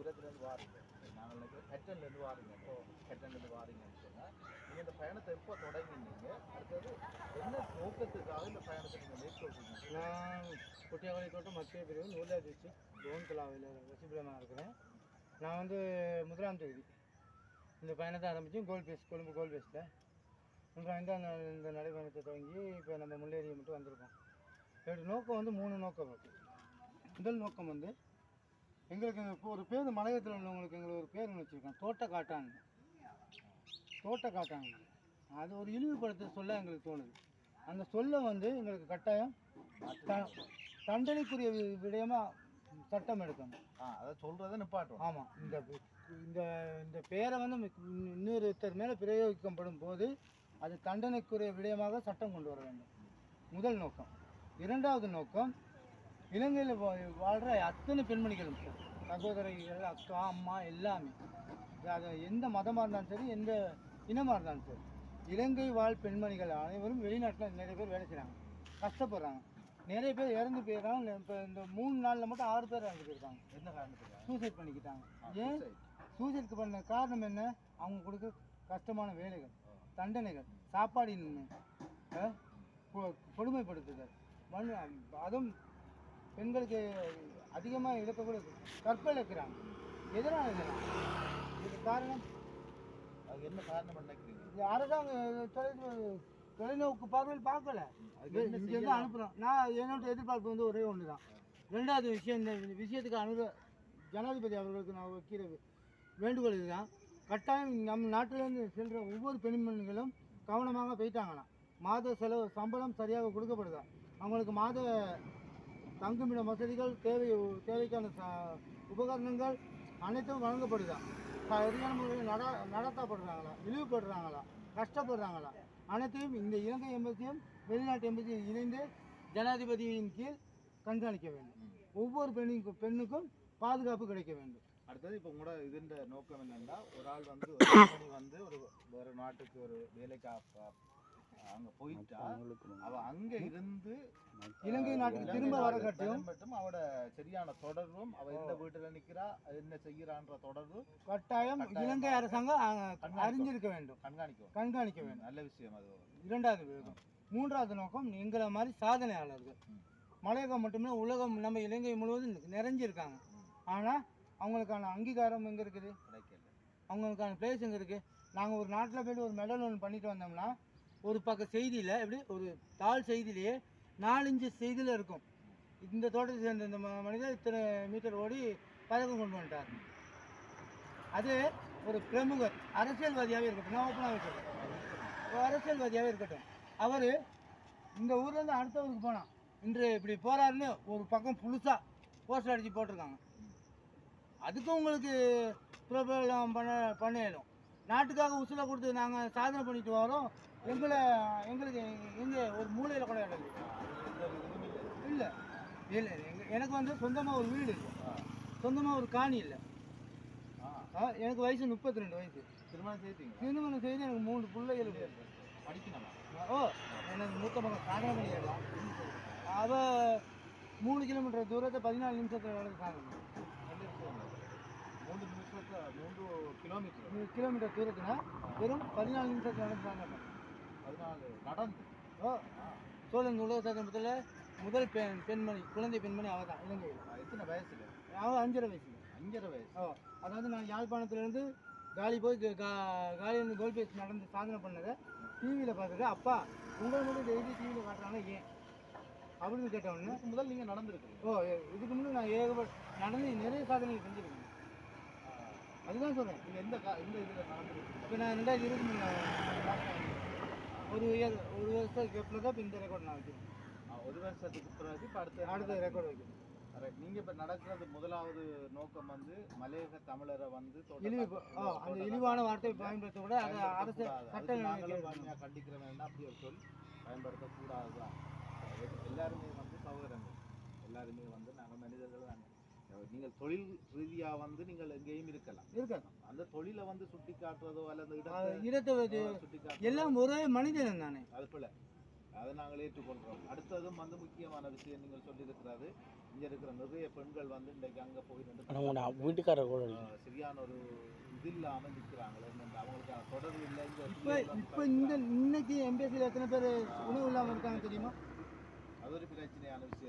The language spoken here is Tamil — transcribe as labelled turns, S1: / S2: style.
S1: தூரத்துலேருந்து வாருங்க. நாங்கள் நினைக்கிறோம் கெட்டன்லேருந்து வாரீங்க. இப்போ கெட்டன்லேருந்து வாரீங்கன்னு சொன்னால் நீங்கள் இந்த பயணத்தை எப்போ தொடங்கினீங்க? அடுத்தது என்ன நோக்கத்துக்காக இந்த பயணத்தை நீங்கள் மேற்கொள்கிறீங்க
S2: நான் குட்டியாவளி தோட்டம் மத்திய பிரிவு நூலா டிஸ்ட்ரிக் கோன்கலாவில் வசிபுரமாக இருக்கிறேன். நான் வந்து முதலாம் தேதி இந்த பயணத்தை ஆரம்பித்தோம் கோல் பேஸ் கொழும்பு கோல் பேஸில் அப்புறம் வந்து அந்த இந்த நடைபயணத்தை தொடங்கி இப்போ நம்ம முள்ளேரியை மட்டும் வந்திருக்கோம். என்னோடய நோக்கம் வந்து மூணு நோக்கம் இருக்குது முதல் நோக்கம் வந்து எங்களுக்கு ஒரு பேர் மலையத்தில் உள்ளவங்களுக்கு எங்களுக்கு ஒரு பேர் ஒன்று வச்சுருக்கோம் தோட்ட காட்டான் தோட்ட காட்டான் அது ஒரு இழிவுபடுத்த சொல்ல எங்களுக்கு தோணுது. அந்த சொல்லை வந்து எங்களுக்கு கட்டாயம் த- தண்டனைக்குரிய வி- விடயமா சட்டம் எடுக்கணும்.
S1: ஆ அதை சொல்கிறத நிப்பாட்டுவோம்
S2: ஆமாம் இந்த இந்த இந்த பேரை வந்து இன்னொருத்தர் மேலே பிரயோகிக்கப்படும் போது அது தண்டனைக்குரிய விடயமாக சட்டம் கொண்டு வர வேண்டும். முதல் நோக்கம். இரண்டாவது நோக்கம் இலங்கையில் வாழ்கிற அத்தனை பெண்மணிகளும் சகோதரிகள் அக்கா அம்மா எல்லாமே. அது எந்த மதமாக இருந்தாலும் சரி எந்த இனமாக இருந்தாலும் சரி இலங்கை வாழ் பெண்மணிகள் அனைவரும் வெளிநாட்டில் நிறைய பேர் வேலை செய்கிறாங்க கஷ்டப்படுறாங்க. நிறைய பேர் இறந்து போயிடுறாங்க. இப்போ இந்த மூணு நாளில் மட்டும் ஆறு பேர் இறந்து போயிருக்காங்க
S1: என்ன காரணத்துக்காக?
S2: சூசைட் பண்ணிக்கிட்டாங்க. ஏன். சூசைட்க்கு பண்ண காரணம் என்ன? அவங்க கொடுக்க கஷ்டமான வேலைகள் தண்டனைகள் சாப்பாடின்மை கொடுமைப்படுத்துதல் மண் அதுவும் பெண்களுக்கு அதிகமாக இழக்கக்கூடிய கற்பை இழக்கிறாங்க எதனால் இதெல்லாம் இதுக்கு காரணம்?
S1: அது என்ன காரணம் நினைக்கிறீங்க
S2: இது அரசாங்கம் தொலை தொலைநோக்கு பார்வையில் பார்க்கல. இங்கேருந்து? அனுப்புகிறோம் நான் என்னோட எதிர்பார்ப்பு வந்து ஒரே ஒன்று தான் ரெண்டாவது விஷயம் இந்த விஷயத்துக்கு அனுர ஜனாதிபதி அவர்களுக்கு நான் வைக்கிற வேண்டுகோள் இதுதான். கட்டாயம் நம் நாட்டிலேருந்து செல்கிற ஒவ்வொரு பெண்மணிகளும் கவனமாக போயிட்டாங்களாம் மாத செலவு சம்பளம் சரியாக கொடுக்கப்படுதா? அவங்களுக்கு மாத தங்குமிட வசதிகள் தேவை தேவைக்கான ச- உபகரணங்கள் அனைத்தும் வழங்கப்படுதா? சரியான முறையில் நட நடத்தப்படுறாங்களா? இழிவுபடுறாங்களா? கஷ்டப்படுறாங்களா? அனைத்தையும் இந்த இலங்கை எம்பசியும் வெளிநாட்டு எம்பசியும் இணைந்து ஜனாதிபதியின் கீழ் கண்காணிக்க வேண்டும். ஒவ்வொரு பெண்ணுக்கும் பெண்ணுக்கும் பாதுகாப்பு கிடைக்க வேண்டும்.
S1: அடுத்தது இப்போ உங்களோட இதுன்ற நோக்கம் என்னன்னா ஒரு ஆள் வந்து ஒரு பெண்மணி வந்து ஒரு வேறு நாட்டுக்கு ஒரு வேலைக்கு அப்ப- அங்க போயிட்டா அவ அங்க இருந்து
S2: இலங்கை நாட்டுக்கு திரும்ப வர
S1: நாட்டுக்கு
S2: கட்டியும்
S1: மட்டும் அவட சரியான தொடர்பும் அவ எந்த வீட்டுல நிக்கிறா என்ன செய்யறான்ற தொடர்பு
S2: கட்டாயம் இலங்கை அரசாங்கம். அறிஞ்சிருக்க வேண்டும்.
S1: கண்காணிக்கும்.
S2: கண்காணிக்க வேண்டும்.
S1: நல்ல விஷயம் அது.
S2: இரண்டாவது வேகம் மூன்றாவது நோக்கம் எங்களை மாதிரி சாதனையாளர்கள். மலையகம் மட்டுமே உலகம் நம்ம இலங்கை முழுவதும் நிறைஞ்சிருக்காங்க. ஆனால் அவங்களுக்கான அங்கீகாரம் எங்கே இருக்குது? அவங்களுக்கான பிளேஸ் எங்கே இருக்குது நாங்கள் ஒரு நாட்டில் போய்ட்டு ஒரு மெடல் ஒன்று பண்ணிட்டு வந்தோம்னா ஒரு பக்க செய்தியில் எப்படி? ஒரு தாள் செய்தியிலேயே நாலஞ்சு செய்தியில் இருக்கும். இந்த தோட்டத்தை சேர்ந்த இந்த மனிதர் இத்தனை மீட்டர் ஓடி பதக்கம் கொண்டு வந்துட்டார். அது ஒரு பிரமுகர் அரசியல்வாதியாகவே இருக்கட்டும். நான் ஓப்பனாக இருக்கட்டும் ஒரு அரசியல்வாதியாகவே இருக்கட்டும். அவர் இந்த ஊர்லேருந்து அடுத்த ஊருக்கு போனான். இன்று இப்படி போகிறாருன்னு ஒரு பக்கம் புதுசாக போஸ்டர் அடித்து போட்டிருக்காங்க. அதுக்கும் உங்களுக்கு பிரபலம் பண்ண பண்ணிடணும் நாட்டுக்காக உசுலை கொடுத்து நாங்கள் சாதனை பண்ணிட்டு வரோம். எங்களை எங்களுக்கு எங்கே ஒரு மூலையில் கூட இடம் இல்லை.
S1: இல்லை.
S2: இல்லை எனக்கு வந்து சொந்தமாக ஒரு வீடு இல்லை. சொந்தமாக ஒரு காணி இல்லை. எனக்கு வயசு முப்பத்தி ரெண்டு வயசு.
S1: திருமணம் செய்தீங்க
S2: திருமணம் செய்து எனக்கு மூணு பிள்ளைகள்.
S1: படிக்கணுமா?
S2: ஓ எனக்கு மூத்த மகன் சாதனை பண்ணிடலாம் அவ மூணு கிலோமீட்டர் தூரத்தை பதினாலு நிமிஷத்தில் நடந்து
S1: அது. மூன்று நிமிஷத்துல மூன்று கிலோமீட்டர்.
S2: கிலோமீட்டர் தூரத்துனா வெறும் பதினாலு நிமிஷத்தில் நடந்து சாதனை
S1: பதினாலு நடந்து.
S2: ஓ சோழன் உலக சாதனத்தில் முதல் பெண் பெண்மணி குழந்தை பெண்மணி அவள் தான் இலங்கையில்
S1: எத்தனை வயசுல?
S2: அவள் அஞ்சரை வயசு
S1: அஞ்சரை வயசு.
S2: ஓ அதாவது நான் யாழ்ப்பாணத்துலேருந்து காலி போய் காலியிலேருந்து கோல் பேஸ் நடந்து சாதனை பண்ணதை டிவியில் பார்த்தது அப்பா உங்களை மட்டும் டெய்லி டிவியில் காட்டுறாங்க ஏன்? அப்படின்னு கேட்டவொடனே
S1: முதல் நீங்க நடந்திருக்கீங்க
S2: ஓ இதுக்கு முன்னாடி நான் ஏகப்பட்ட நடந்து நிறைய சாதனைகள் செஞ்சுருக்கேன். அதுதான் சொல்கிறேன்
S1: நீங்க எந்த கா- எந்த இதுல நடந்திருக்கீங்க?
S2: இப்போ நான் ரெண்டாயிரத்தி இருபத்தி மூணு ஒரு இயர் ஒரு வருஷம் கேப்பில் தான் இப்போ இந்த ரெக்கார்ட் நான் வைக்கிறேன்
S1: ஒரு வருஷத்துக்கு பிறகு இப்ப அடுத்த
S2: அடுத்த ரெக்கார்ட் வைக்கிறேன்
S1: Right. நீங்க இப்ப நடக்கிறது முதலாவது நோக்கம் வந்து மலையக தமிழரை வந்து
S2: இழிவு அந்த இழிவான வார்த்தையை பயன்படுத்த கூட அதை அரசு. சட்ட
S1: வன்மையா கண்டிக்கிறோம் அப்படி ஒரு சொல் பயன்படுத்தக்கூடாது தான் எல்லாருமே வந்து சகோதரங்கள் எல்லாருமே வந்து நாங்கள் தாங்க நீங்கள் தொழில் ரீதியா வந்து நீங்கள் எங்கேயும் இருக்கலாம்.
S2: இருக்காது
S1: அந்த தொழிலை வந்து சுட்டி காட்டுறதோ அல்லது இடத்தை சுட்டி
S2: எல்லாம் ஒரே மனிதன் தானே.
S1: அது போல. அதை நாங்கள் ஏற்றுக்கொள்கிறோம் அடுத்ததும் வந்து முக்கியமான விஷயம் நீங்கள் சொல்லியிருக்கிறது இங்கே இருக்கிற நிறைய பெண்கள் வந்து இன்றைக்கு அங்கே போய் நின்று
S3: அவங்க வீட்டுக்காரர் கூட
S1: ஆஹ் சரியான ஒரு இது இல்லாமல் நிற்கிறாங்களே அவங்களுக்கான தொடர்பு இல்லை
S2: இப்போ இப்போ இந்த இன்னைக்கு எம்பேசியில் எத்தனை பேர் உணவு இல்லாமல் இருக்காங்க தெரியுமா?
S1: அது ஒரு பிரச்சனையான விஷயம்.